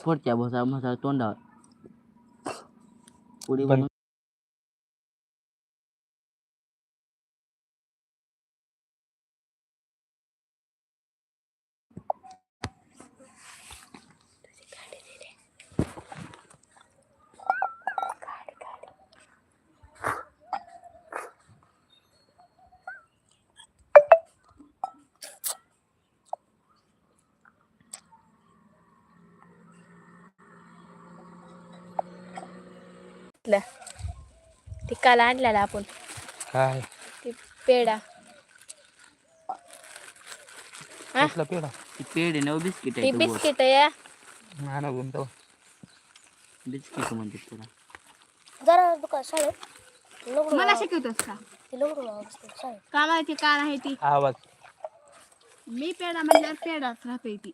Seperti apa sama satu tuan dah. बनवून ते काल आणलेला आपण. काय? ते पेढा. हा? कसला पेढा? ती पेढे बिस्किट ते आहे बिस्किट या आणा गुंतव बिस्किट म्हणते तुला. जरा दुका शाळेत. लग्न मला शिकवतोस का? ते शाळेत. का माहिती का नाही ती. आवाज. मी पेढा म्हणल्यावर पेढाच राहते ती.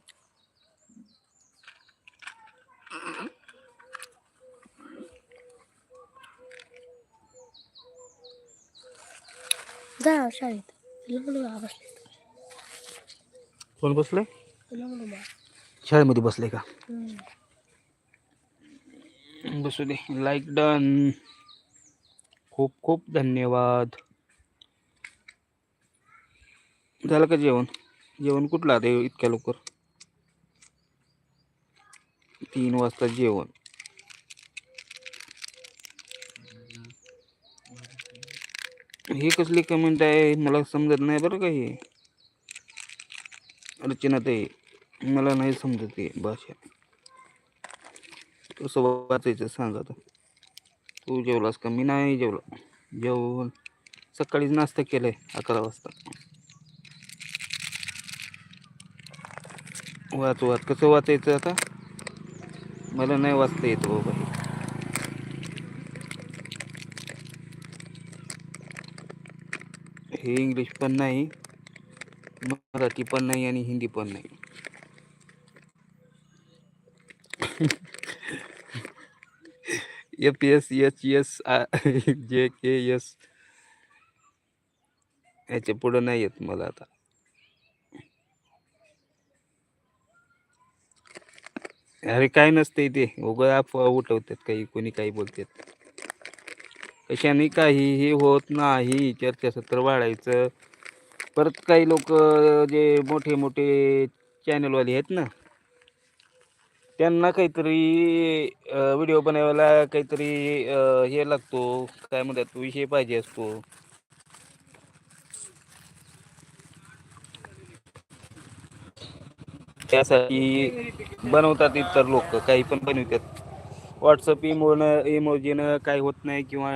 जा शाळेत लग्न बसले कोण बसले? लग्न शाळेमध्ये बसले का? बसू दे. लाईक डन खूप खूप धन्यवाद. झालं का जेवण? जेवण कुठलं आता इतक्या लवकर? तीन वाजता जेवण. हे कसली कमेंट आहे? मला समजत नाही बरं का हे. रचना ते मला नाही समजत आहे भाषा. कसं वाचायचं सांग आता. तू जेवलास का? मी नाही जेवला. जेवण सकाळीच नाश्ता केलाय अकरा वाजता. वाच वाच. कसं वाचायचं आता? मला नाही वाचता येतं हो बाबा हे. इंग्लिश पण नाही मराठी पण नाही आणि हिंदी पण नाही एफ एस एच एस जे के एस याच्या पुढं नाही येत मला आता अरे काय नसते ते उगा अफवा उठवतात काही कोणी काही बोलतात कशाने काहीही होत नाही. चर्चासत्र वाढायचं. परत काही लोक जे मोठे मोठे चॅनलवाले आहेत ना त्यांना काहीतरी व्हिडिओ बनवायला काहीतरी हे लागतो. काय म्हणतात विषय पाहिजे असतो. त्यासाठी बनवतात इतर लोक. काही पण बनवतात. व्हॉट्सअप इमोनं इमोजीनं काही होत नाही किंवा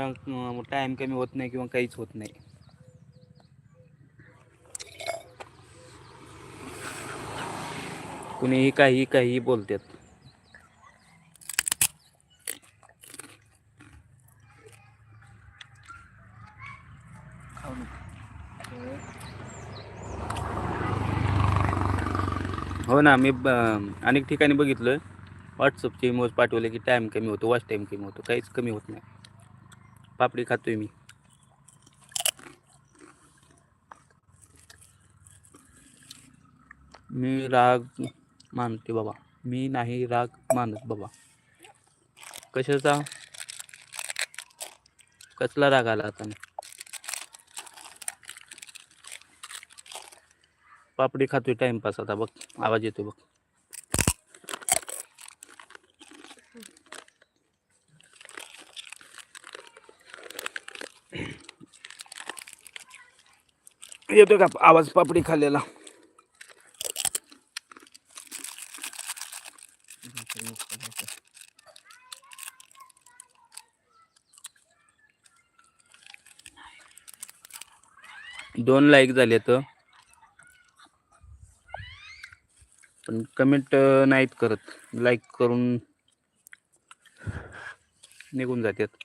टाईम कमी होत नाही किंवा काहीच होत नाही. कुणीही काही काही बोलतात हो ना मी ब- अनेक ठिकाणी बघितलं. व्हॉट्सअपचे इमोज पाठवले की टाईम कमी होतो वॉच टाईम कमी होतो काहीच कमी होत नाही. पापडी खातोय मी. मी राग मानते बाबा. मी नाही राग मानत बाबा. कशाचा? कसला राग आला आता? पापडी खातोय टाइमपास आता बघ. आवाज येतोय बघ. येतोय का आवाज पापडी खाल्लेला? दोन लाईक झाले तर. पण कमेंट नाहीत करत. लाईक करून निघून जातात.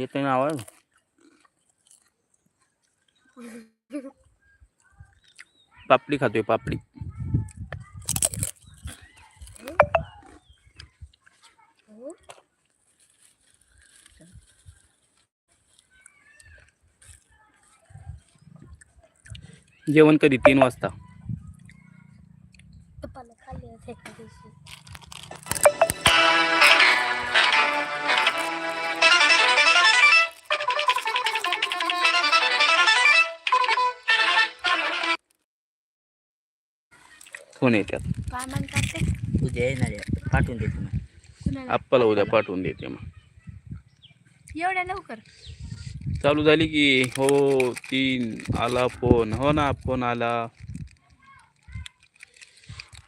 येते ना आवाज? पापडी खातोय पापडी. जेवण कधी? तीन वाजता. फोन येतात काय म्हणतात ते उद्या येणार आहे. पाठवून देतो मग. कुणाला? आप्पाला उद्या पाठवून देते मग. एवढ्या लवकर? चालू झाली की हो तीन आला फोन. हो ना फोन आला.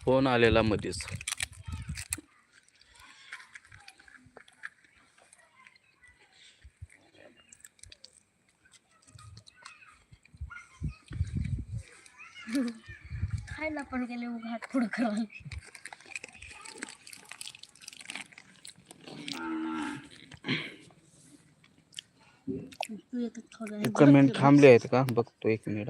फोन आलेला मध्येच. खायला पण गेले उघाट पुढं करायला तू येतात थोडं कमेंट थांबले आहेत का? बघतो एक मिनिट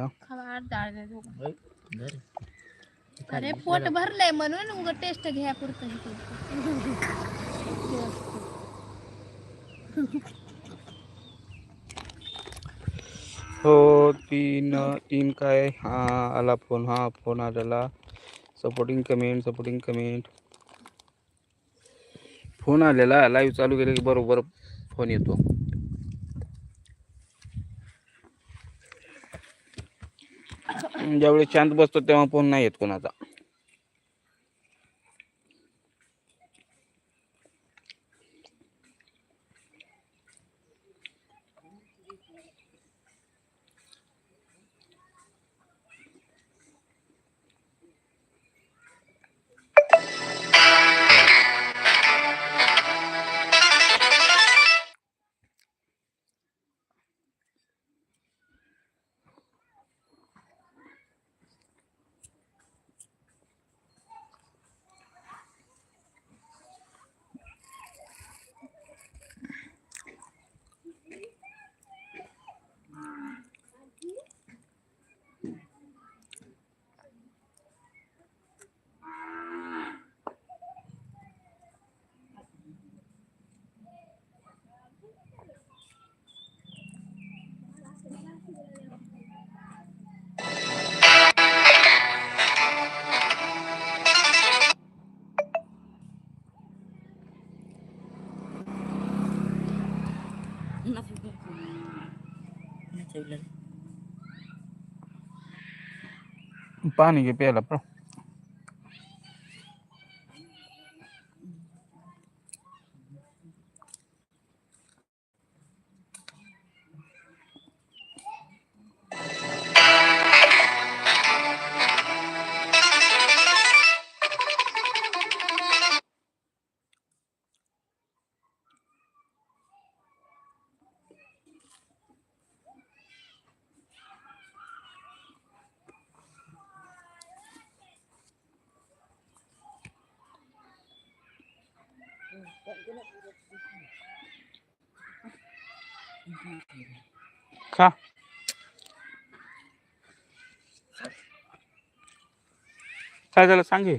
अरे पोट भरलंय म्हणून उग टेस्ट घ्या पुरतं. हो तीन तीन काय? हा आला फोन हा फोन आलेला. Supporting comment supporting comment phone आलेला लाईव्ह चालू केले की बरोबर फोन येतो. ज्यावेळी शांत बसतो तेव्हा फोन नाही येत कोणाचा. पाणी घे प्यायला पण खा काय झालं सांगे.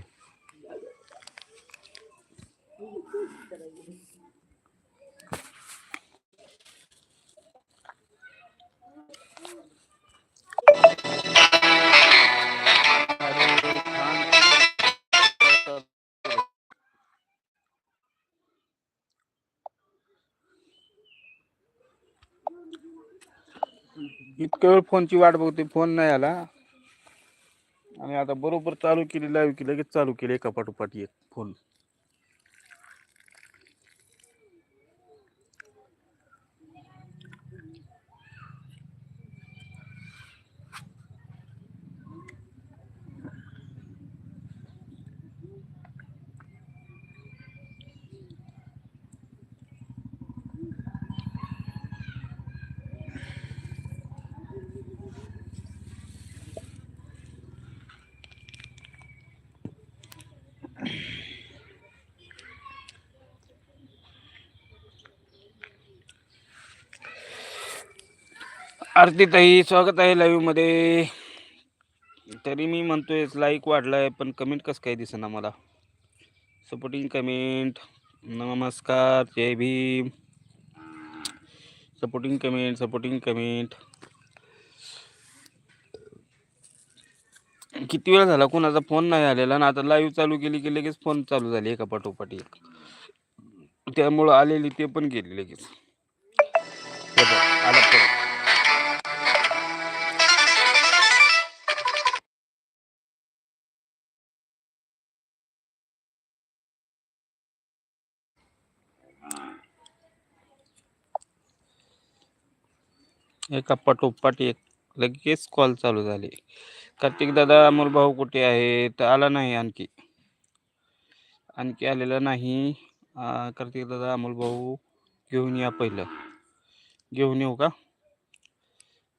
इतक्या वेळ फोनची वाट बघते फोन नाही आला. आणि आता बरोबर चालू केली लाईव्ह की लगेच चालू केली एका पाठोपाठ एक फोन आरती ताई स्वागत आहे लाईव्हमध्ये तरी मी म्हणतोय लाईक वाढलाय पण कमेंट कसं काय दिसेना मला? सपोर्टिंग कमेंट नमस्कार जय Bhim. Supporting comment supporting comment किती वेळ झाला? कोणाचा फोन नाही आलेला ना? आता लाईव्ह चालू केली की लगेच फोन चालू झाले एका पाठोपाठी एक. त्यामुळं आलेली ते पण गेली लगेच. एका पाठोपाठ एक लगेच कॉल चालू झाले. कार्तिक दादा अमोल भाऊ कुठे आहे तर आला नाही आणखी. आणखी आलेला नाही. कार्तिक दादा अमोल भाऊ घेऊन या पहिलं. घेऊन येऊ का?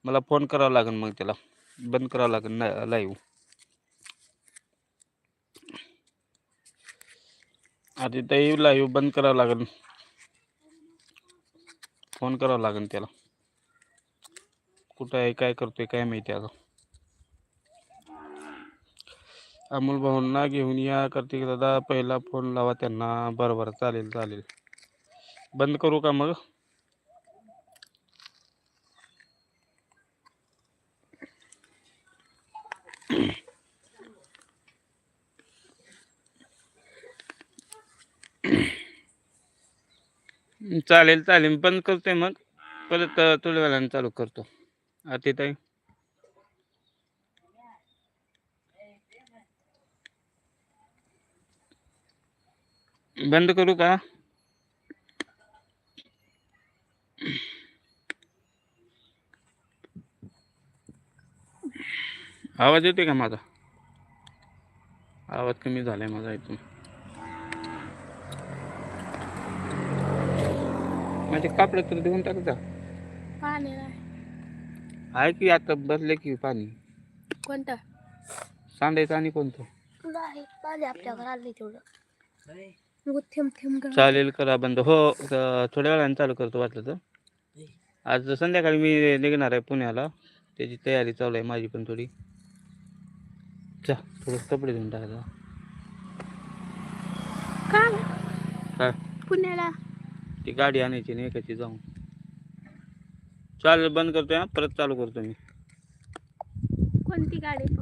मला फोन करावा लागेल मग त्याला. बंद करावं लागेल लाईव्ह आधी ताई लाईव्ह बंद करावं लागेल. फोन करावा लागेल त्याला. कुठं आहे काय करतोय काय माहिती आता. अमोल भाऊंना घेऊन या कार्तिक दादा पहिला फोन लावा त्यांना. बरं बरं चालेल चालेल. बंद करू का मग? चालेल चालेल. बंद करतोय मग. परत थोड्या वेळाने चालू करतो. आता ताई बंद करू का आवाज येतोय का माझा? आवाज कमी झालाय माझा इथून. माझे कापड तर देऊन टाक जा. पाणी आहे की आता बसले की पाणी? कोणतं? सांडायचं आणि कोणतं? तुला आहे पाणी आपल्या घरात नाही तेवढं. मग थेंब थेंब गळा. चालेल करा बंद. हो त- थोड्या वेळाने चालू करतो वाटलं तर. आज संध्याकाळी मी निघणार आहे पुण्याला. त्याची तयारी चालू आहे माझी पण थोडी. जा थोडं कपडे धुवून टाका का काय? पुण्याला. ती गाडी आणायची नाही एकाची जाऊन. चालेल बंद करतो हा. परत चालू करतो मी. कोणती गाडी?